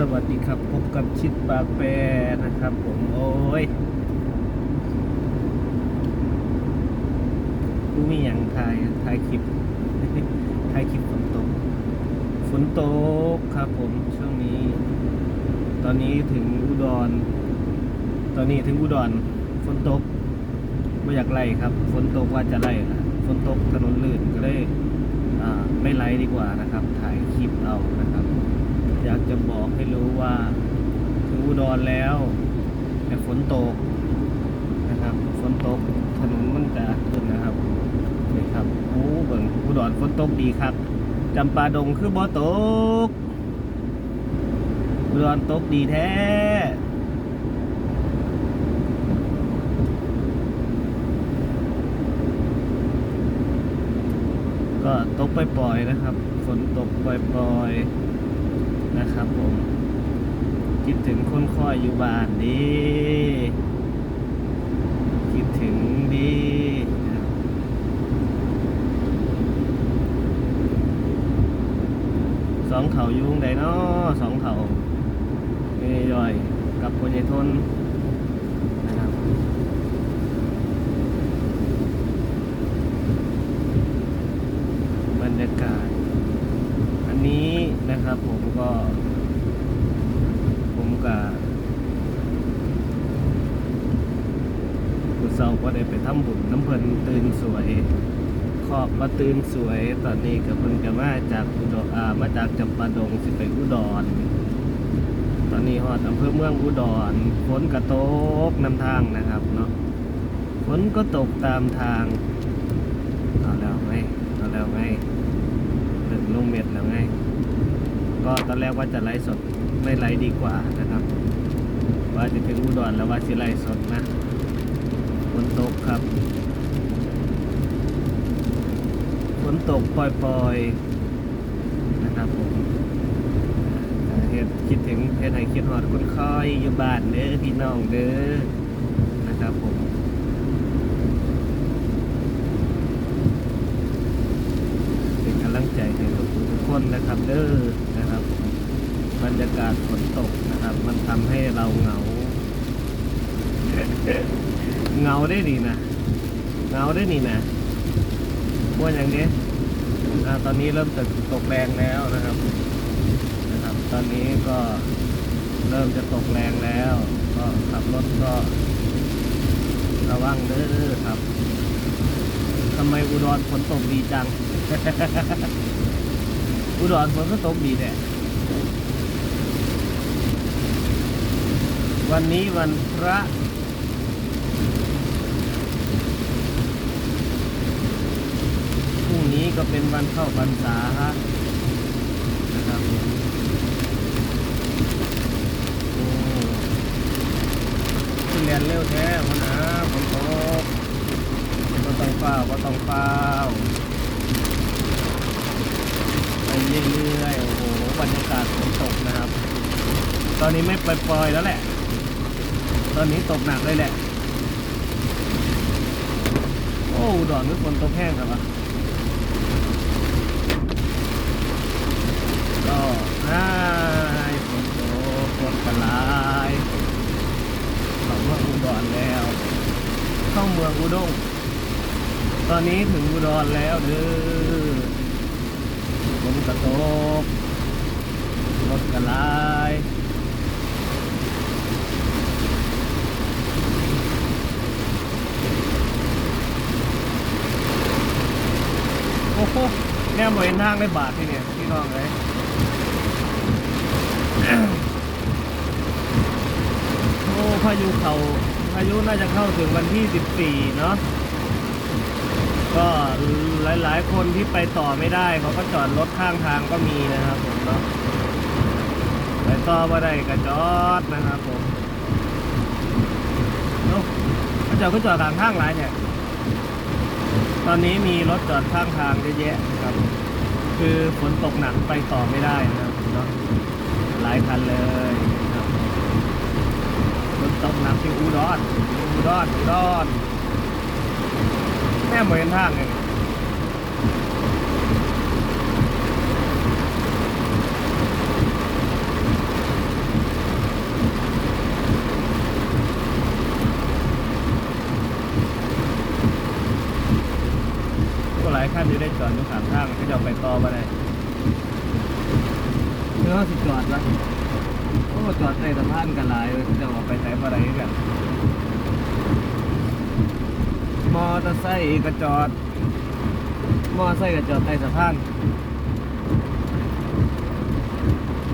สวัสดีครับพบกับชิดปากแปรนะครับ ผมโอ้ยกูมีอย่างถ่ายถ่ายคลิปถ่ายคลิปฝนตกฝนตกครับผมช่วงนี้ ตอนนี้ถึงอุดร ตอนนี้ถึงอุดรฝนตกไม่อยากไล่ครับฝนตกว่าจะไล่ละฝนตกถนนลื่นก็เลยไม่ไล่ดีกว่านะครับ ถ่ายคลิปเอานะครับ อยากจะบอกให้รู้ว่าถึงอุดรแล้วแต่ฝนตกนะครับฝนตกถนนมันจะขึ้นนะครับนี่ครับโอ้เบิ่งอุดรฝนตกดีครับจำปาดงคือบ่ตกอุดรตกดีแท้ก็ตกปล่อยๆนะครับ ฝนตกปล่อยๆ นะครับผม คิดถึงคนคอยอยู่บ้านดีคิดถึงดีสองเขายุงใดเนาะสองเขาไม่ย่อยกับคนใหญ่ทนนะครับ บรรยากาศ อันนี้ นะครับผมก็ ผมกับคุณเซาก็ได้ไปทำบุญน้ำเพลินตื่นสวยขอบมาตื่นสวยตอนนี้ก็เพิ่งจะมาจากอุดรอ่ามาจากจำปาดงสิไปอุดร ตอนนี้ฮอดอำเภอเมืองอุดรฝนกระตกนำทางนะครับเนาะฝนก็ตกตามทางเอาแล้วไงเอาแล้วไงเริ่มลงเม็ดแล้วไง ก็ตอนแรกว่าจะไลฟ์สดไม่ไลฟ์ดีกว่านะครับ ว่าจะถึงอุดรแล้วว่าจะไลฟ์สดนะฝนตกครับฝนตกปล่อยๆนะครับผมเฮ็ดคิดถึงเฮ็ดให้คิดฮอดคนค่อยอยู่บ้านเด้อพี่น้องเด้อนะครับผมเป็นกำลังใจให้ทุกคนนะครับเด้อ บรรยากาศฝนตกนะครับ มันทำให้เราเหงา เหงาได้ดีนะเหงาได้นี่นะว่าอย่างนี้ตอนนี้เริ่มตกตกแรงแล้วนะครับนะครับ ตอนนี้ก็เริ่มจะตกแรงแล้ว ก็ขับรถก็ ระวังเด้อครับทำไมอุดรฝนตกดีจัง อุดรฝนก็ตกดีแหละ วันนี้วันพระ พรุ่งนี้ก็เป็นวันเข้าพรรษาฮะนะครับโอ้ขึ้นเรียนเร็วแท้พนะฝนตกก็ต้องเฝ้าก็ต้องเฝ้าไปเรื่อยๆ โอ้โห บรรยากาศฝนตกนะครับ ตอนนี้ไม่ปล่อยๆแล้วแหละ ตอนนี้ตกหนักเลยแหละ โอ้ดอนนึกฝนตกแห้งครับวะก็อ้ายฝนตกฝนกระลายเข้าเมืองอุดรแล้ว เข้าเมืองอุดง ตอนนี้ถึงอุดรแล้วเด้อฝนกระตกรถกระลายโอ้โห แน่เหมือนทางได้บาทที่เนี่ยพี่น้องเลยโอ้พายุเขาพายุน่าจะเข้าถึงวันที่ 14 เนาะก็หลาย ๆ คนที่ไปต่อไม่ได้เขาก็จอดรถข้างทางก็มีนะครับผมเนาะไปต่อมาได้ก็จอดนะครับผมโอ้เขาจอดก็จอดทางข้างหลายเนี่ย ตอนนี้มีรถจอดข้างทางเยอะแยะนะครับ คือฝนตกหนักไปต่อไม่ได้นะครับเนาะหลายคันเลยครับฝนตกหนักที่อุดรอุดรอุดรแม่เหมือนทางเลย ไป ต่อมาได้เนื้อสิจอดวะโอ้จอดใต้สะพานกันหลายเลยจะออกไปไหนมาไหนกันมอเตอร์ไซค์ก็จอด มอเตอร์ไซค์ก็จอดใต้สะพาน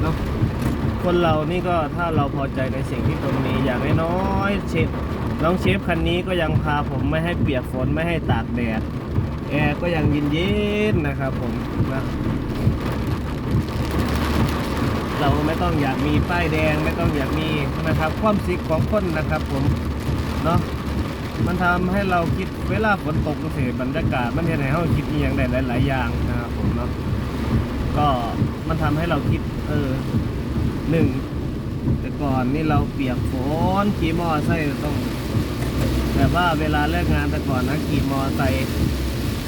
เนาะคนเรานี่ก็ถ้าเราพอใจในสิ่งที่ตรงนมีอย่างน้อยๆเชฟน้องเชฟคันนี้ก็ยังพาผมไม่ให้เปียกฝนไม่ให้ตากแดด แอร์ก็ยังเย็นๆนะครับผมนะเราไม่ต้องอยากมีป้ายแดงไม่ต้องอยากมีนะครับความสิกของคนนะครับผมเนาะมันทำให้เราคิดเวลาฝนตกก็เสียบรรยากาศ มันเห็นให้เราคิดอย่างใดหลายๆอย่างนะครับผมเนาะก็มันทำให้เราคิดเออหนึ่งแต่ก่อนนี่เราเปียกฝนขี่มอไซค์ต้อง แต่ว่าเวลาเลิกงานแต่ก่อนนะขี่มอไซค์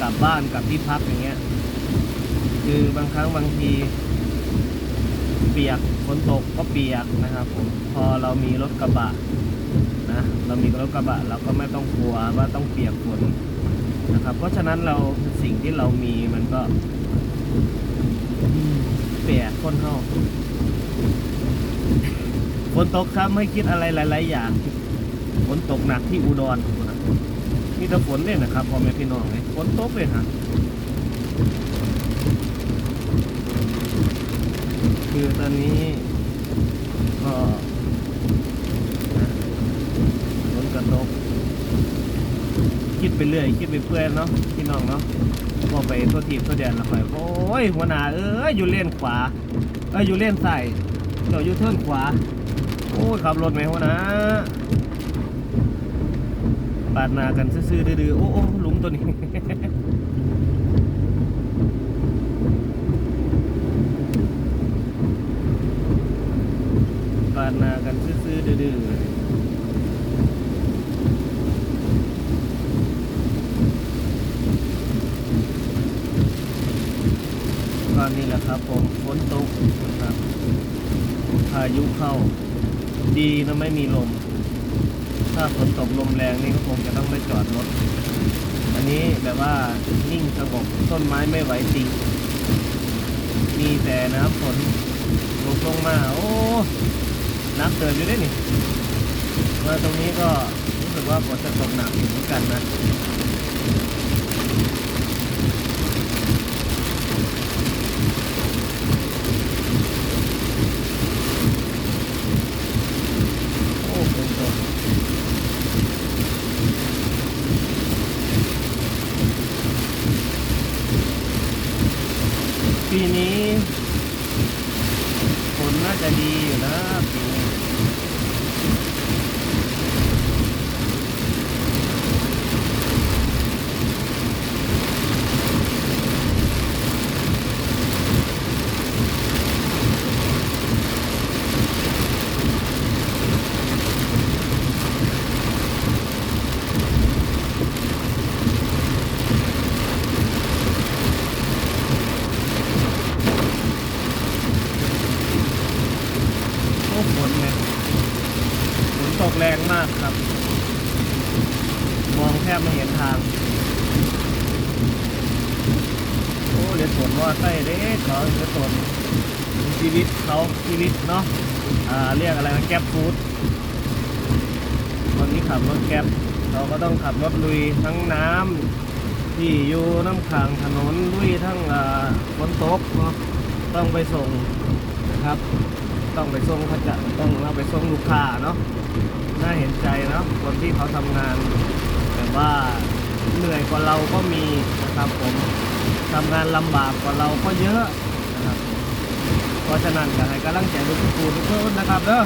กลับบ้านกลับที่พักอย่างเงี้ย คือบางครั้งบางที เปียกฝนตกก็เปียกนะครับ ผมพอเรามีรถกระบะนะเรามีรถกระบะเราก็ไม่ต้องกลัวว่าต้องเปียกฝนนะครับ เพราะฉะนั้นเราสิ่งที่เรามีมันก็เปียกคนเท่าฝนตกครับไม่คิดอะไรหลาย ๆ อย่างฝนตกหนักที่อุดรนะ มีแต่ฝนเลยนะครับพ่อแม่พี่น้องเลยฝนตกเลยฮะคือตอนนี้ก็ฝนกระตกคิดไปเรื่อยคิดไปเพื่อนเนาะพี่น้องเนาะพอไปตัวทีบตัวแดนแล้วไปโอ้ยหัวหน้าเอ้ยอยู่เลนขวาเอ้ยอยู่เลนซ้ายเจ้าอยู่เทิร์นขวาโอ้ยขับรถไหมหัวหน้า ปาดนากันซื่อๆดื้อๆโอ้โอ้หลุมตัวนี้ปาดนากันซื่อๆดื้อๆ็นี่แหละครับผมฝนตกนะครับพายุเข้า ดีนะไม่มีลม ถ้าฝนตกลมแรงนี่ก็คงจะต้องไปจอดรถ อันนี้แบบว่านิ่งสงบต้นไม้ไม่ไหวจริง มีแต่น้ำฝนลงลงมา โอ้น้ำเติมอยู่ได้นี่ มาตรงนี้ก็รู้สึกว่าฝนจะตกหนักอยู่เหมือนกันนะ โอ้ฝนตก ปีนี้ฝนน่าจะดีอยู่นะปีนี้ นเนี่ยฝนตกแรงมากครับ มองแทบไม่เห็นทาง โอ้เดี๋ยวฝนว่าใต้เด้เขาเดี๋ยวฝนชีวิตเขาชีวิตเนาะอ่าเรียกอะไรนะแก๊ปฟู้ดคนที่ขับรถแก๊ปเราก็ต้องขับรถลุยทั้งน้ำที่อยู่น้ำขังถนนลุยทั้งฝนตกเนาะต้องไปส่งนะครับ ต้องไปส่งเขาจะต้องเอาไปส่งลูกค้าเนาะน่าเห็นใจเนาะคนที่เขาทำงานแต่ว่าเหนื่อยกว่าเราก็มีนะครับผมทำงานลำบากกว่าเราก็เยอะนะครับเพราะฉะนั้นอยากให้กำลังใจทุกคนทุกคนนะครับเด้อ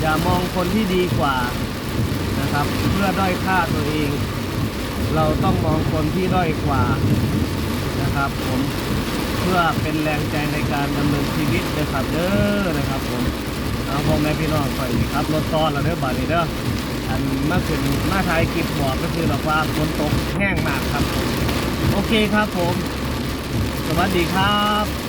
อย่ามองคนที่ดีกว่านะครับ เพื่อด้อยค่าตัวเอง เราต้องมองคนที่ด้อยกว่านะครับผม พื่อเป็นแรงใจในการดำเนินชีวิตนะครับเด้อนะครับผมเอาพ่อแม่พี่น้องคอยครับรถซ้อนแล้วเด้อบาดนี้เด้ออันเมื่อคืนมาถ่ายคลิปบอกก็คือแบบว่าฝนตกแห้งมากครับผมโอเคครับผม สวัสดีครับ